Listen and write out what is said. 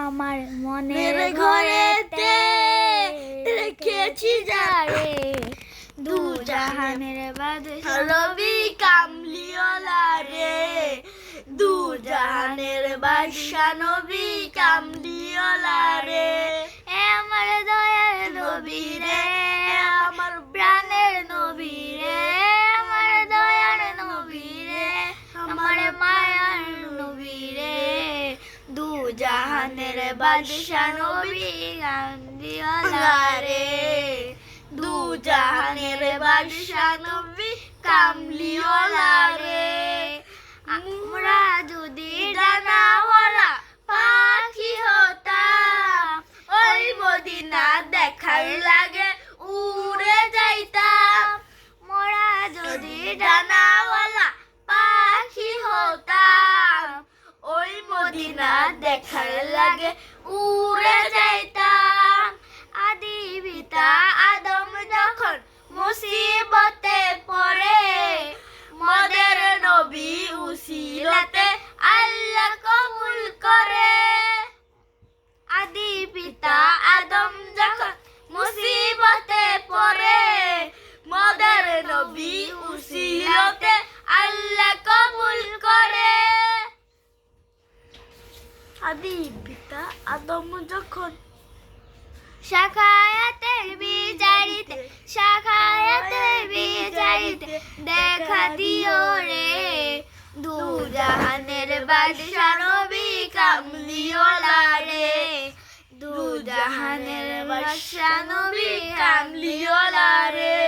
আমার মনের ঘরে ঘরেতে রেখেছি যারে। দু জাহানের বাদশা রবি কামলিওলা রে দু জাহানের বাদশা নবী কামলিওলা জাহানের বাদশা নবী রে দু জাহানের আমরা যদি ডানাওয়ালা পাখি হতাম, ওই মদিনা দেখার লাগে উড়ে যাইতাম। মোরা যদি ডানাওয়ালা পাখি হতাম ওই মদিনা দেখার লাগে, উড়ে যাইতাম। আদি পিতা আদম যখন মুসিবতে পড়ে, মদের নবী উসিলাতে আল্লাহ কবুল করে। আদি পিতা আদম যখন মুসিবতে পড়ে, মদের নবী উসিলাতে আদি পিতা আদম যখন শাখায়াতের বিচারিতে শাখায়াতের বিচারিতে দেখা দিও রে। দু জাহানের বাদশা নবী কামলিওয়ালা রে। দু জাহানের বাদশা নবী কামলিওয়ালা রে।